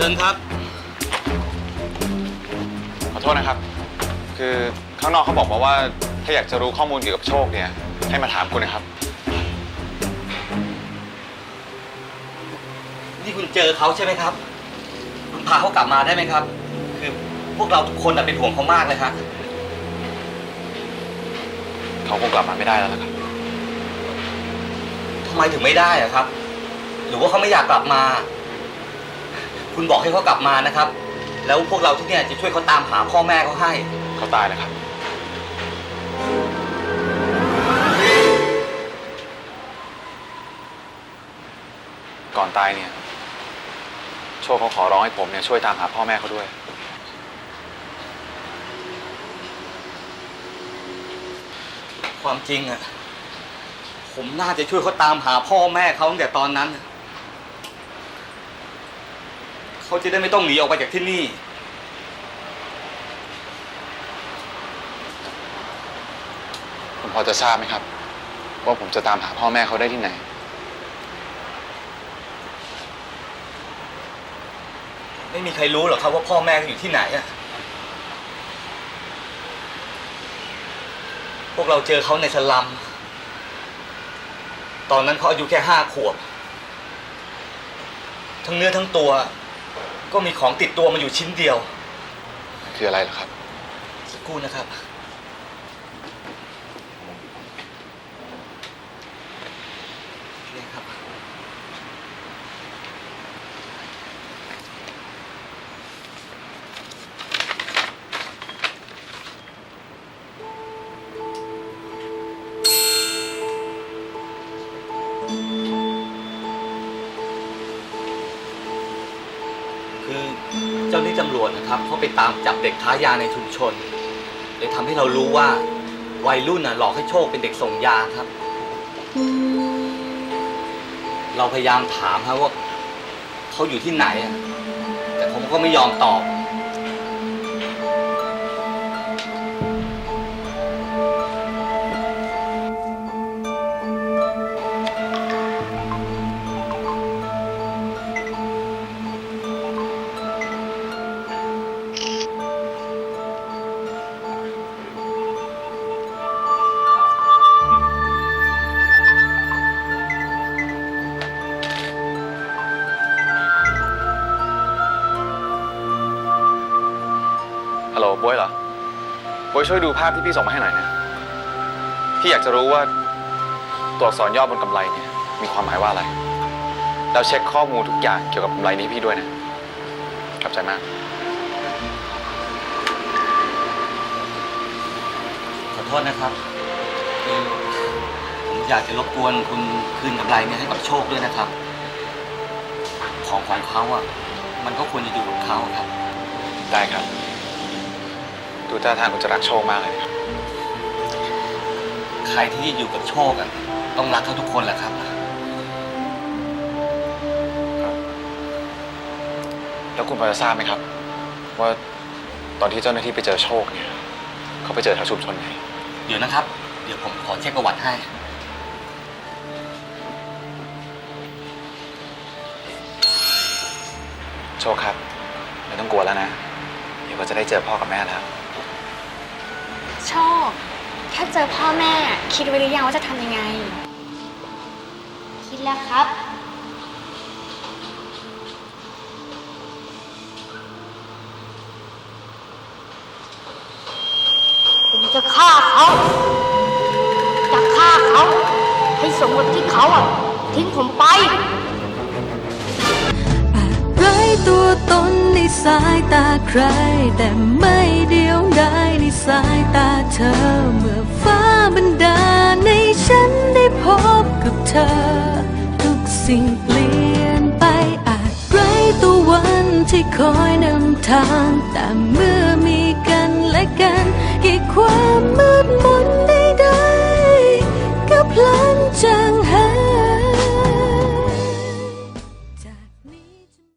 ชิญครับ ขอโทษนะครับ คือข้างนอกเขาบอกมาว่า ถ้าอยากจะรู้ข้อมูลเกี่ยวกับโชคเนี่ย ให้มาถามคุณนะครับ นี่คุณเจอเขาใช่ไหมครับ คุณพาเขากลับมาได้ไหมครับ คือพวกเราทุกคนน่ะเป็นห่วงเขามากเลยครับเขาคงกลับมาไม่ได้แล้วล่ะครับ ทำไมถึงไม่ได้อะครับ หรือว่าเขาไม่อยากกลับมา คุณบอกให้เขากลับมานะครับ แล้วพวกเราทุกเนี่ยจะช่วยเขาตามหาพ่อแม่เขาให้ เขาตายแล้วครับ ก่อนตายเนี่ย โชคเขาขอร้องให้ผมเนี่ยช่วยตามหาพ่อแม่เขาด้วย ความจริงอะผมน่าจะช่วยเขาตามหาพ่อแม่เขาตั้งแต่ตอนนั้นน่ะ เขาจะได้ไม่ต้องหนีออกไปจากที่นี่ คุณพอจะทราบไหมครับ ว่าผมจะตามหาพ่อแม่เขาได้ที่ไหน ไม่มีใครรู้หรอกครับว่าพ่อแม่เขาอยู่ที่ไหนอะพวกเราเจอเขาในสลัม ตอนนั้นเขาอายุแค่ห้าขวบ ทั้งเนื้อทั้งตัว ก็มีของติดตัวมาอยู่ชิ้นเดียว คืออะไรเหรอครับ สักครู่นะครับ นี่ครับ คือเจ้าหน้าที่ตำรวจนะครับเขาไปตามจับเด็กค้ายาในชุมชนเลยทำให้เรารู้ว่าวัยรุ่นน่ะหลอกให้โชคเป็นเด็กส่งยาครับ เราพยายามถามครับว่าเขาอยู่ที่ไหนอะแต่ผมก็ไม่ยอมตอบ ฮัลโหลบวยเหรอบวยช่วยดูภาพที่พี่ส่งมาให้หน่อยนะ พี่อยากจะรู้ว่าตัวอักษรย่อบนกำไรเนี่ยมีความหมายว่าอะไร แล้วเช็คข้อมูลทุกอย่างเกี่ยวกับกำไรนี้ให้พี่ด้วยนะ ขอบใจมาก ขอโทษนะครับคือผมอยากจะรบกวนคุณคืนกำไรเนี่ยให้กับโชคด้วยนะครับ ของของเขาอะ มันก็ควรจะอยู่กับเขาครับ ได้ครับ ดูท่าทางคุณจะรักโชคมากเลยนะครับใครที่อยู่กับโชคอะต้องรักเขาทุกคนแหละครับ แล้วคุณพอจะทราบไหมครับ ว่าตอนที่เจ้าหน้าที่ไปเจอโชคเนี่ยเขาไปเจอแถวชุมชนไหนเดี๋ยวนะครับ เดี๋ยวผมขอเช็คประวัติให้ โชคครับไม่ต้องกลัวแล้วนะ เดี๋ยวก็จะได้เจอพ่อกับแม่แล้วโชคถ้า เจอพ่อแม่คิดไว้หรือยังว่าจะทำยังไง คิดแล้วครับ ผมจะฆ่าเขา จะฆ่าเขา ให้สมกับที่เขาอะ ทิ้งผมไป ไร้ตัวตนในสายตาใคร แต่ไม่เดียวดายในสายตาเธอเมื่อฟ้ เธอ ทุกสิ่งเปลี่ยนไปอาจไร้ตัววันที่คอยนำทางแต่